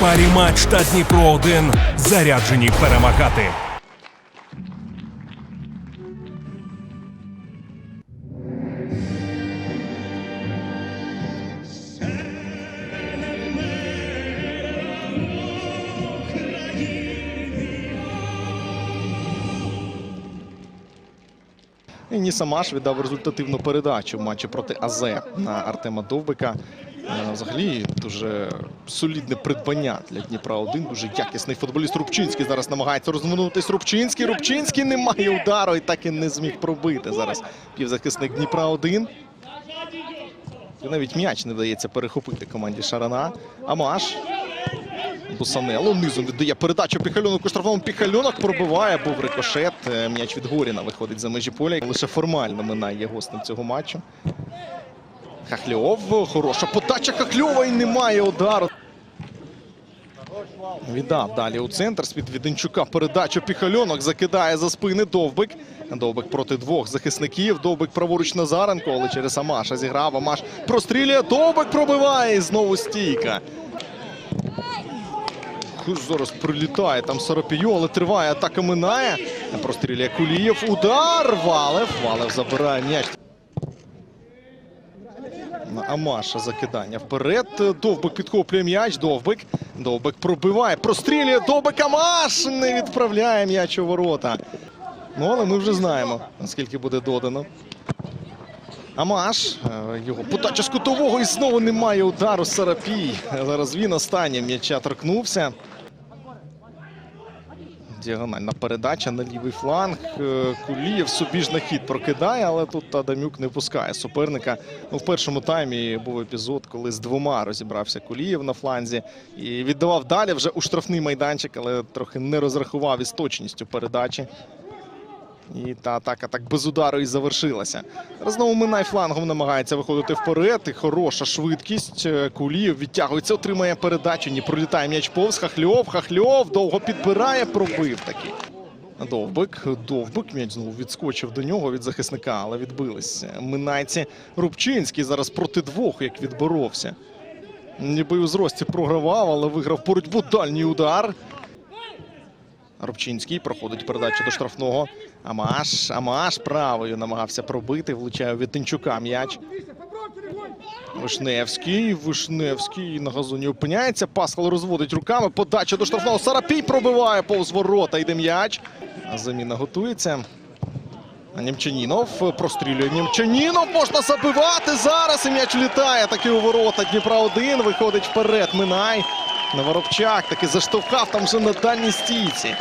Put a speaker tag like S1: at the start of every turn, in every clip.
S1: парі матч та Дніпро 1 заряджені перемагати.
S2: Ніса Маш віддав результативну передачу в матчі проти АЗ на Артема Довбика. Е, Взагалі дуже солідне придбання для Дніпра 1 Дуже якісний футболіст Рубчинський зараз намагається розминутись. Рубчинський. Рубчинський не має удару і так і не зміг пробити зараз. Півзахисник Дніпра 1 І навіть м'яч не вдається перехопити команді Шарана. Амаш. Бусанело низом віддає передачу Піхальону штрафному. Піхальонок пробиває, був рикошет. Е, М'яч від Горіна виходить за межі поля. Лише формально минає гостем цього матчу. Хахльов. Хороша подача Хахльова і немає удару. Віддав далі у центр. З-під Віденчука передачу Піхальонок закидає за спини Довбик. Довбик проти двох захисників. Довбик праворуч Назаренко, але через Амаша зіграв. Амаш прострілює. Довбик пробиває і знову стійка. Зараз прилітає там Сарапію, але триває атака минає. Прострілює Кулієв. Удар! Валев. Валев забирає м'яч. Амаша закидання вперед. Довбик підхоплює м'яч. Довбик. Довбик пробиває. Прострілює. Довбик Амаш не відправляє м'яч у ворота. Ну, але ми вже знаємо, наскільки буде додано. Амаш. е, Його подача з кутового і знову немає удару Сарапій. Зараз він останнім м'яча торкнувся. Діагональна передача на лівий фланг. Е, Кулієв на хід прокидає, але тут Адамюк не пускає суперника. Ну, в першому таймі був епізод, коли з двома розібрався Кулієв на фланзі і віддавав далі вже у штрафний майданчик, але трохи не розрахував із точністю передачі. І та атака так без удару і завершилася. Зараз Знову Минай флангом намагається виходити вперед. І хороша швидкість. Е, Кулієв відтягується, отримає передачу. Ні, пролітає м'яч повз. Хахльов, Хахльов довго підбирає, пробив таки. Довбик, Довбик, м'яч знову відскочив до нього від захисника, але відбились. Минайці Рубчинський зараз проти двох, як відборовся. Ніби у зрості програвав, але виграв боротьбу. Дальній удар. Рубчинський проходить передачу до штрафного. Амаш, Амаш правою намагався пробити. Влучає у Вітенчука м'яч. Вишневський, Вишневський на газоні опиняється. Пасхал розводить руками. Подача до штрафного. Сарапій пробиває повз ворота. Йде м'яч. Заміна готується. А Німчанінов прострілює Німчанінов. Можна забивати зараз. І м'яч літає. Таки у ворота. Дніпра 1 виходить вперед. Минай. Воробчак таки заштовхав там вже на дальній стійці.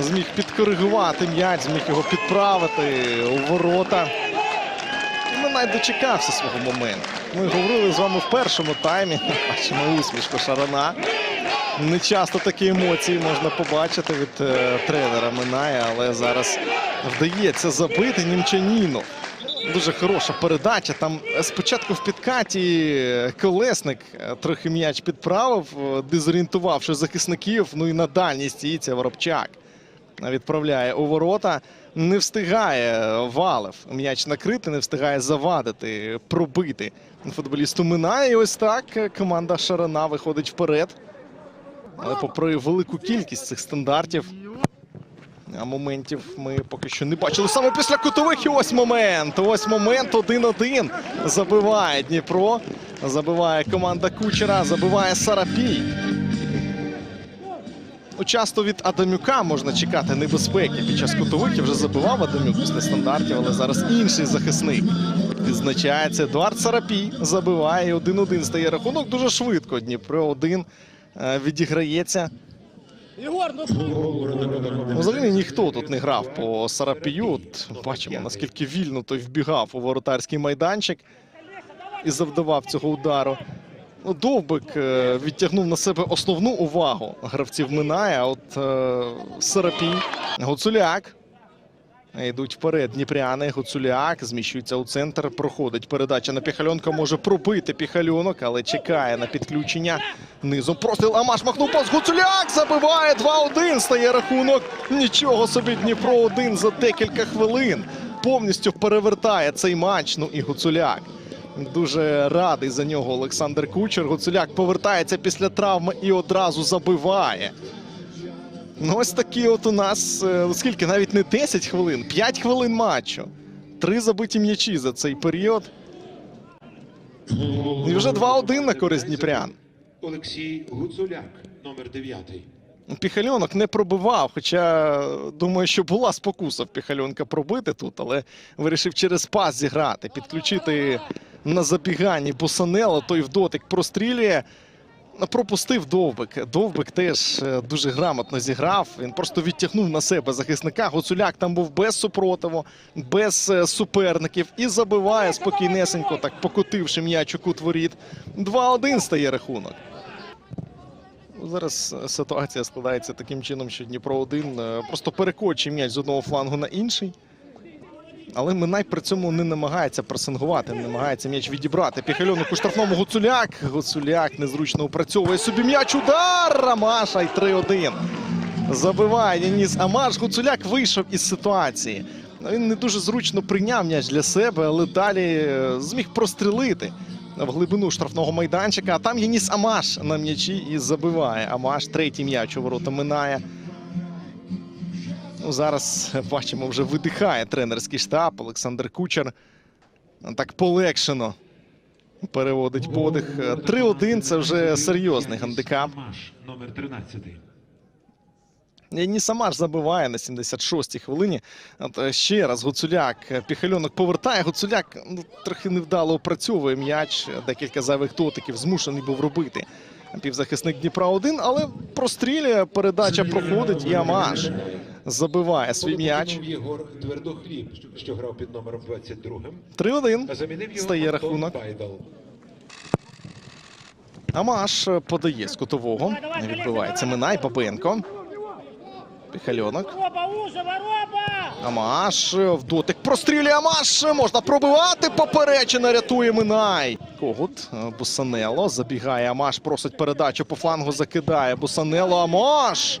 S2: Зміг підкоригувати м'яч, зміг його підправити у ворота. І Минай дочекався свого моменту. Ми говорили з вами в першому таймі. Бачимо усмішку Шарана. Не часто такі емоції можна побачити від е, тренера Миная, але зараз вдається забити Німчанінов. Дуже хороша передача. Там е, спочатку в підкаті е, колесник е, трохи м'яч підправив, дезорієнтувавши захисників. Ну і на дальній стійці Воробчак відправляє у ворота. Не встигає Валев м'яч накрити, не встигає завадити, пробити футболісту минає. І ось так команда Шарана виходить вперед. Але попри велику кількість цих стандартів, моментів ми поки що не бачили. Саме після кутових і ось момент. Ось момент 1-1. Забиває Дніпро. Забиває команда Кучера, забиває Сарапій. Ну, Часто від Адамюка можна чекати небезпеки під час кутових. Вже забивав Адамюк після стандартів, але зараз інший захисник. Відзначається Едуард Сарапій. Забиває і 1-1 стає рахунок дуже швидко. Дніпро 1 е, відіграється. Ну, Взагалі ніхто тут не грав по Сарапію. Бачимо, наскільки вільно той вбігав у воротарський майданчик і завдавав цього удару. Ну, Довбик е, відтягнув на себе основну увагу гравців минає. А от е, Сарапій, Гуцуляк. Йдуть вперед Дніпряни. Гуцуляк зміщується у центр. Проходить передача на Піхальонка. Може пробити Піхальонок, але чекає на підключення. Низом простріл. Амаш махнув пас. Гуцуляк забиває 2-1. Стає рахунок. Нічого собі Дніпро 1 за декілька хвилин. Повністю перевертає цей матч. Ну і Гуцуляк. Дуже радий за нього Олександр Кучер. Гуцуляк повертається після травми і одразу забиває. Ну, ось такі от у нас, е, ну, скільки, навіть не 10 хвилин, 5 хвилин матчу. Три забиті м'ячі за цей період. І вже 2-1 на користь Дніпрян.
S3: Олексій Гуцуляк, номер 9.
S2: Піхальонок не пробивав, хоча думаю, що була спокуса в Піхальонка пробити тут, але вирішив через пас зіграти, підключити на забіганні Босанело, той в дотик прострілює. Пропустив Довбик. Довбик теж е, дуже грамотно зіграв. Він просто відтягнув на себе захисника. Гуцуляк там був без супротиву, без е, суперників і забиває спокійнесенько, так покотивши м'яч у кут воріт. 2-1 стає рахунок. Зараз е, ситуація складається таким чином, що Дніпро 1 просто перекочує м'яч з одного флангу на інший. Але Минай при цьому не намагається пресингувати, не намагається м'яч відібрати. Піхальонок у штрафному Гуцуляк. Гуцуляк незручно опрацьовує собі м'яч. Удар! Амаша й 3-1. Забиває Яніс Амаш. Гуцуляк вийшов із ситуації. Ну, Він не дуже зручно прийняв м'яч для себе, але далі е, зміг прострілити в глибину штрафного майданчика. А там Яніс Амаш на м'ячі і забиває. Амаш третій м'яч у ворота минає. Ну, зараз бачимо, вже видихає тренерський штаб. Олександр Кучер так полегшено переводить подих. Е, 3-1 це вже серйозний гандикап.
S3: Номер 13.
S2: Ні Самаш забиває на 76-й хвилині. От е, ще раз Гуцуляк. Піхальонок повертає. Гуцуляк ну, трохи невдало опрацьовує м'яч. Декілька зайвих дотиків змушений був робити. Півзахисник Дніпра 1, але прострілює, передача проходить і Амаш забиває свій м'яч.
S3: Єгор Твердохліб, що грав під номером 22.
S2: 3-1
S3: А
S2: стає рахунок. Амаш подає з кутового. Відбивається Минай Бабенко. Піхальонок. Амаш в дотик прострілює Амаш. Можна пробивати. Поперечина рятує Минай. Когут е, Бусанело. Забігає Амаш, просить передачу по флангу. Закидає Бусанело. Амаш.